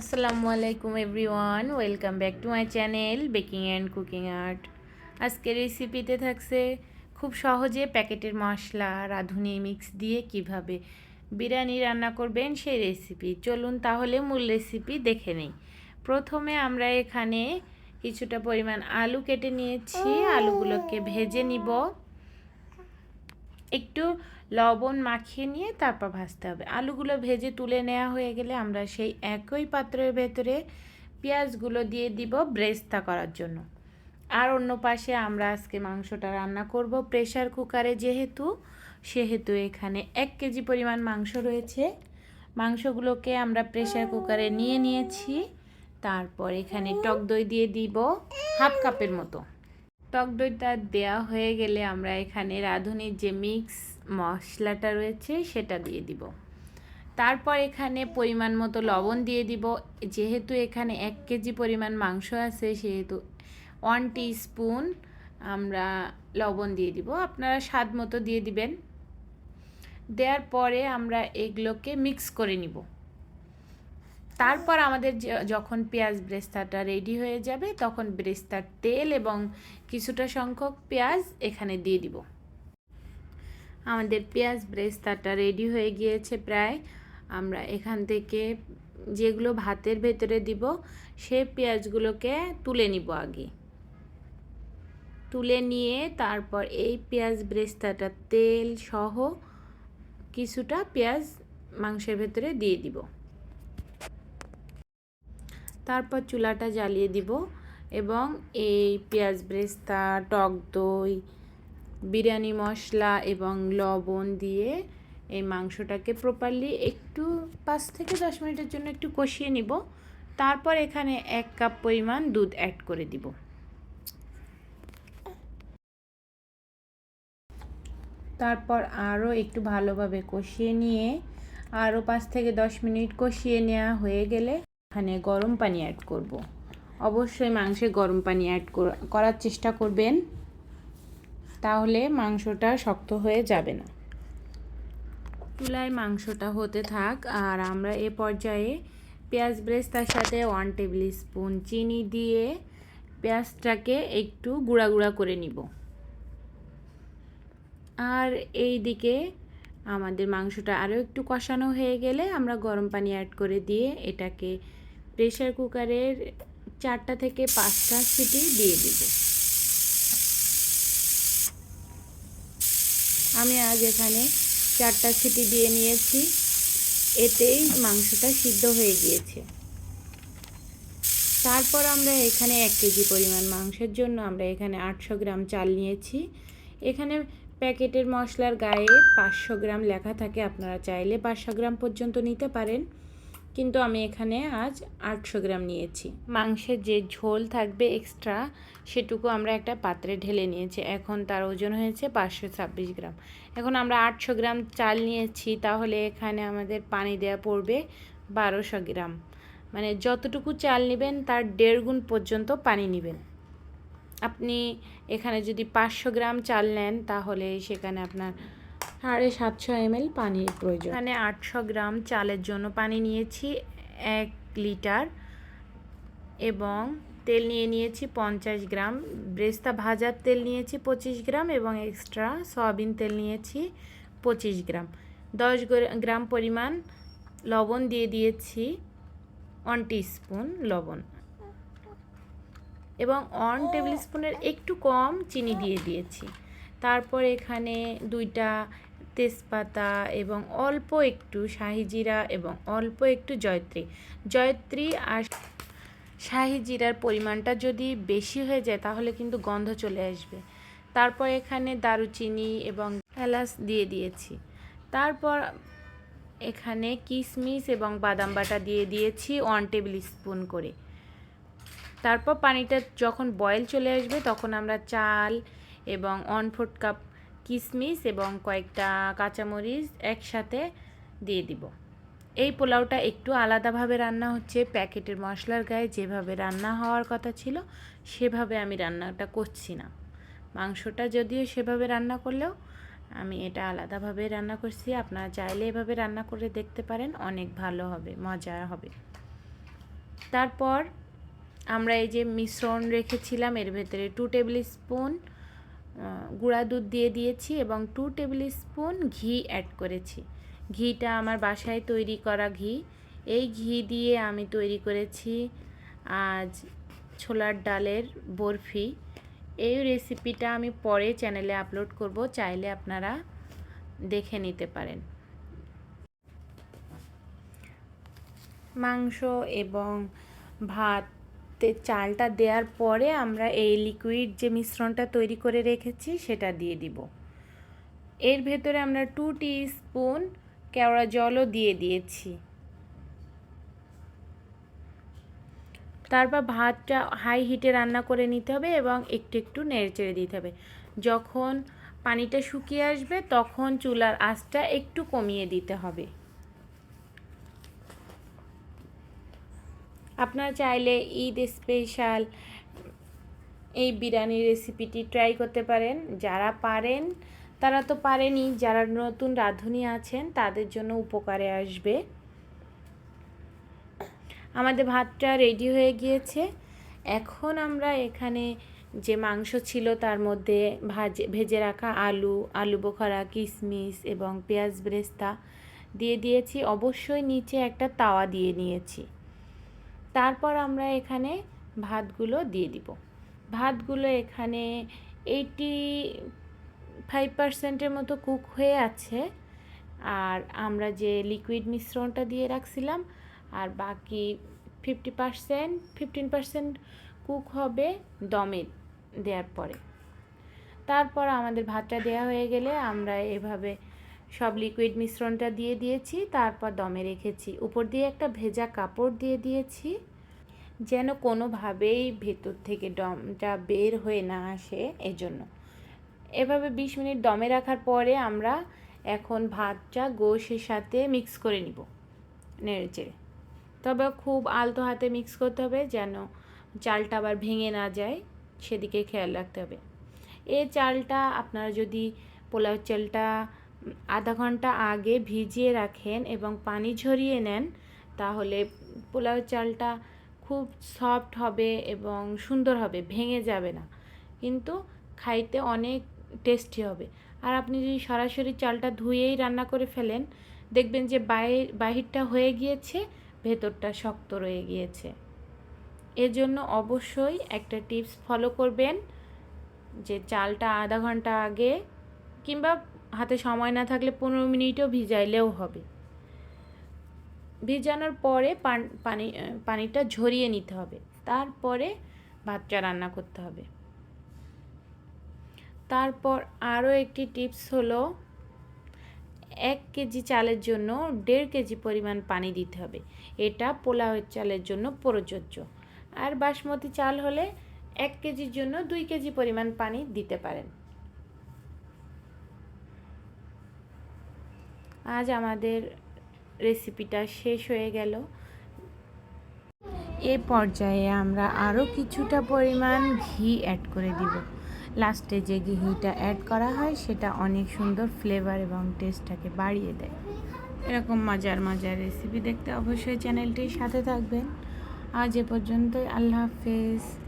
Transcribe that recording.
আসসালামু আলাইকুম everyone welcome back to my channel baking and cooking art. আজকের রেসিপিতে থাকছে খুব সহজে প্যাকেটের মশলা রাঁধুনি মিক্স দিয়ে কীভাবে বিরিয়ানি রান্না করবেন সেই রেসিপি। চলুন তাহলে মূল রেসিপি দেখে নেই। প্রথমে আমরা এখানে কিছুটা পরিমাণ আলু কেটে নিয়েছি। আলুগুলোকে ভেজে নিব। একটু লবণ মাখিয়ে নিয়ে তারপর ভাজতে হবে। আলুগুলো ভেজে তুলে নেওয়া হয়ে গেলে আমরা সেই একই পাত্রের ভেতরে পেঁয়াজগুলো দিয়ে দিব ব্রেস্তা করার জন্য। আর অন্য পাশে আমরা আজকে মাংসটা রান্না করব প্রেশার কুকারে যেহেতু, সেহেতু এখানে এক কেজি পরিমাণ মাংস রয়েছে। মাংসগুলোকে আমরা প্রেশার কুকারে নিয়ে নিয়েছি। তারপর এখানে টক দই দিয়ে দিব হাফ কাপের মতো। টক দইটা দেওয়া হয়ে গেলে আমরা এখানে রাঁধুনির যে মিক্স মশলাটা রয়েছে সেটা দিয়ে দিব। তারপর এখানে পরিমাণ মতো লবণ দিয়ে দিব। যেহেতু এখানে এক কেজি পরিমাণ মাংস আছে, সেহেতু ওয়ান স্পুন আমরা লবণ দিয়ে দিব। আপনারা স্বাদ মতো দিয়ে দিবেন। দেওয়ার পরে আমরা এগুলোকে মিক্স করে নিব। তারপর আমাদের যখন পেঁয়াজ ব্রেস্তাটা রেডি হয়ে যাবে, তখন ব্রেস্তার তেল এবং কিছুটা সংখ্যক পেঁয়াজ এখানে দিয়ে দিব। আমাদের পেঁয়াজ ব্রেস্তাটা রেডি হয়ে গিয়েছে প্রায়। আমরা এখান থেকে যেগুলো ভাতের ভেতরে দিব, সে পেঁয়াজগুলোকে তুলে নিব আগে। তুলে নিয়ে তারপর এই পেঁয়াজ ব্রেস্তাটা তেল সহ কিছুটা পেঁয়াজ মাংসের ভেতরে দিয়ে দিব। তারপর চুলাটা জ্বালিয়ে দিব এবং এই পেঁয়াজ ব্রেস্তা, টক দই, বিরিয়ানি মশলা এবং লবণ দিয়ে এই মাংসটাকে প্রপারলি একটু পাঁচ থেকে দশ মিনিটের জন্য একটু কষিয়ে নিব। তারপর এখানে এক কাপ পরিমাণ দুধ অ্যাড করে দিব। তারপর আরও একটু ভালোভাবে কষিয়ে নিয়ে আরও পাঁচ থেকে দশ মিনিট কষিয়ে নেওয়া হয়ে গেলে এখানে গরম পানি অ্যাড করব। অবশ্যই মাংসে গরম পানি অ্যাড করার চেষ্টা করবেন। তাহলে মাংসটা শক্ত হয়ে যাবে না। চুলায় মাংসটা হতে থাক, আর আমরা এ পর্যায়ে পেঁয়াজ ব্রেস্তার সাথে ওয়ান টেবিল স্পুন চিনি দিয়ে পেঁয়াজটাকে একটু গুঁড়া গুঁড়া করে নিব। আর এই দিকে আমাদের মাংসটা আরও একটু কষানো হয়ে গেলে আমরা গরম পানি অ্যাড করে দিয়ে এটাকে প্রেশার কুকারের চারটা থেকে পাঁচটা সিটি দিয়ে দিব। আমি আজ এখানে চারটা সিটি দিয়ে নিয়েছি, এতেই মাংসটা সিদ্ধ হয়ে গিয়েছে। তারপর আমরা এখানে এক কেজি পরিমাণ মাংসের জন্য আমরা এখানে আটশো গ্রাম চাল নিয়েছি। এখানে প্যাকেটের মশলার গায়ে পাঁচশো গ্রাম লেখা থাকে, আপনারা চাইলে পাঁচশো গ্রাম পর্যন্ত নিতে পারেন। কিন্তু আমি এখানে আজ আটশো গ্রাম নিয়েছি। মাংসের যে ঝোল থাকবে এক্সট্রা সেটুকু আমরা একটা পাত্রে ঢেলে নিয়েছি। এখন তার ওজন হয়েছে পাঁচশো ছাব্বিশ গ্রাম। এখন আমরা আটশো গ্রাম চাল নিয়েছি, তাহলে এখানে আমাদের পানি দেওয়া পড়বে বারোশো গ্রাম। মানে যতটুকু চাল নেবেন, তার দেড় গুণ পর্যন্ত পানি নেবেন। আপনি এখানে যদি পাঁচশো গ্রাম চাল নেন তাহলে সেখানে আপনার সাড়ে সাতশো এমএল পানির প্রয়োজন। এখানে আটশো গ্রাম চালের জন্য পানি নিয়েছি এক লিটার। এবং তেল নিয়ে নিয়েছি পঞ্চাশ গ্রাম। ব্রেস্তা ভাজার তেল নিয়েছি পঁচিশ গ্রাম এবং এক্সট্রা সয়াবিন তেল নিয়েছি পঁচিশ গ্রাম। দশ গ্রাম পরিমাণ লবণ দিয়ে দিয়েছি ওয়ান স্পুন লবণ। এবং ওয়ান টেবিল স্পুনের একটু কম চিনি দিয়ে দিয়েছি। তারপর এখানে দুইটা তেজপাতা এবং অল্প একটু শাহি জিরা এবং অল্প একটু জয়ত্রী। জয়ত্রী আর শাহি জিরার পরিমাণটা যদি বেশি হয়ে যায়, তাহলে কিন্তু গন্ধ চলে আসবে। তারপর এখানে দারুচিনি এবং এলাচ দিয়ে দিয়েছি। তারপর এখানে কিশমিশ এবং বাদাম বাটা দিয়ে দিয়েছি ওয়ান টেবিল স্পুন করে। তারপর পানিটা যখন বয়েল চলে আসবে, তখন আমরা চাল এবং ওয়ান ফোর্থ কাপ কিশমিশ এবং কয়েকটা কাঁচামরিচ একসাথে দিয়ে দিব। এই পোলাওটা একটু আলাদাভাবে রান্না হচ্ছে। প্যাকেটের মশলার গায়ে যেভাবে রান্না হওয়ার কথা ছিল, সেভাবে আমি রান্নাটা করছি না। মাংসটা যদিও সেভাবে রান্না করলেও আমি এটা আলাদাভাবে রান্না করছি। আপনারা চাইলে এভাবে রান্না করে দেখতে পারেন, অনেক ভালো হবে মজা হবে। তারপর আমরা এই যে মিশ্রণ রেখেছিলাম, এর ভেতরে টু টেবিল স্পুন গুঁড়া দুধ দিয়ে দিয়েছি এবং টু টেবিল স্পুন ঘি অ্যাড করেছি। ঘিটা আমার বাসায় তৈরি করা ঘি। এই ঘি দিয়ে আমি তৈরি করেছি আজ ছোলার ডালের বরফি। এই রেসিপিটা আমি পরে চ্যানেলে আপলোড করব, চাইলে আপনারা দেখে নিতে পারেন। মাংস এবং ভাতে চালটা দেওয়ার পরে আমরা এই লিকুইড যে মিশ্রণটা তৈরি করে রেখেছি সেটা দিয়ে দিব। এর ভেতরে আমরা টু টি স্পুন কেওড়া জলও দিয়ে দিয়েছি। তারপর ভাতটা হাই হিটে রান্না করে নিতে হবে এবং একটু একটু নেড়ে চেড়ে দিতে হবে। যখন পানিটা শুকিয়ে আসবে তখন চুলার আঁচটা একটু কমিয়ে দিতে হবে। আপনারা চাইলে ঈদ স্পেশাল এই বিরিয়ানি রেসিপিটি ট্রাই করতে পারেন। যারা পারেন, তারা তো পারেনি। যারা নতুন রাঁধুনি আছেন, তাদের জন্য উপকারে আসবে। আমাদের ভাতটা রেডি হয়ে গিয়েছে। এখন আমরা এখানে যে মাংস ছিল, তার মধ্যে ভাজে, ভেজে রাখা আলু আলু বোখারা কিশমিশ এবং পেঁয়াজ ব্রেস্তা দিয়ে দিয়েছি। অবশ্যই নিচে একটা তাওয়া দিয়ে নিয়েছি। তারপর আমরা এখানে ভাতগুলো দিয়ে দিব। ভাতগুলো এখানে এইটি ফাইভ পার্সেন্টের মতো কুক হয়ে আছে। আর আমরা যে লিকুইড মিশ্রণটা দিয়ে রাখছিলাম, আর বাকি fifty percent fifteen percent cook হবে দমে দেওয়ার পরে। তারপর আমাদের ভাতটা দেওয়া হয়ে গেলে আমরা এভাবে সব লিকুইড মিশ্রণটা দিয়ে দিয়েছি, তারপর দমে রেখেছি। উপর দিয়ে একটা ভেজা কাপড় দিয়ে দিয়েছি, যেন কোনোভাবেই ভেতর থেকে দমটা বের হয়ে না আসে এজন্য। এভাবে বিশ মিনিট দমে রাখার পরে আমরা এখন ভাতটা গোশের সাথে মিক্স করে নিব, নেড়ে চেড়ে। তবে খুব আলতো হাতে মিক্স করতে হবে, যেন চালটা আবার ভেঙে না যায়, সেদিকে খেয়াল রাখতে হবে। এই চালটা আপনারা যদি পোলাও চালটা আধা ঘণ্টা আগে ভিজিয়ে রাখেন এবং পানি ঝরিয়ে নেন, তাহলে পোলাও চালটা খুব সফট হবে এবং সুন্দর হবে, ভেঙে যাবে না। কিন্তু খাইতে অনেক টেস্টি হবে। আর আপনি যদি সরাসরি চালটা ধুয়েই রান্না করে ফেলেন, দেখবেন যে বাইর বাহিরটা হয়ে গিয়েছে, ভেতরটা শক্ত রয়ে গিয়েছে। এজন্য অবশ্যই একটা টিপস ফলো করবেন, যে চালটা আধা ঘণ্টা আগে কিংবা হাতে সময় না থাকলে পনেরো মিনিটও ভিজাইলেও হবে। ভিজানোর পরে পানি পানিটা ঝরিয়ে নিতে হবে। তারপরে ভাতটা রান্না করতে হবে। তারপর আরও একটি টিপস হলো, এক কেজি চালের জন্য দেড় কেজি পরিমাণ পানি দিতে হবে। এটা পোলাওয়ের চালের জন্য প্রযোজ্য। আর বাসমতি চাল হলে এক কেজির জন্য দুই কেজি পরিমাণ পানি দিতে পারেন। আজ আমাদের রেসিপিটা শেষ হয়ে গেল। এ পর্যায়ে আমরা আরও কিছুটা পরিমাণ ঘি অ্যাড করে দিব। লাস্টে যে ঘিটা অ্যাড করা হয়, সেটা অনেক সুন্দর ফ্লেভার এবং টেস্টটাকে বাড়িয়ে দেয়। এরকম মজার মজার রেসিপি দেখতে অবশ্যই চ্যানেলটির সাথে থাকবেন। আজ এ পর্যন্তই, আল্লাহ হাফেজ।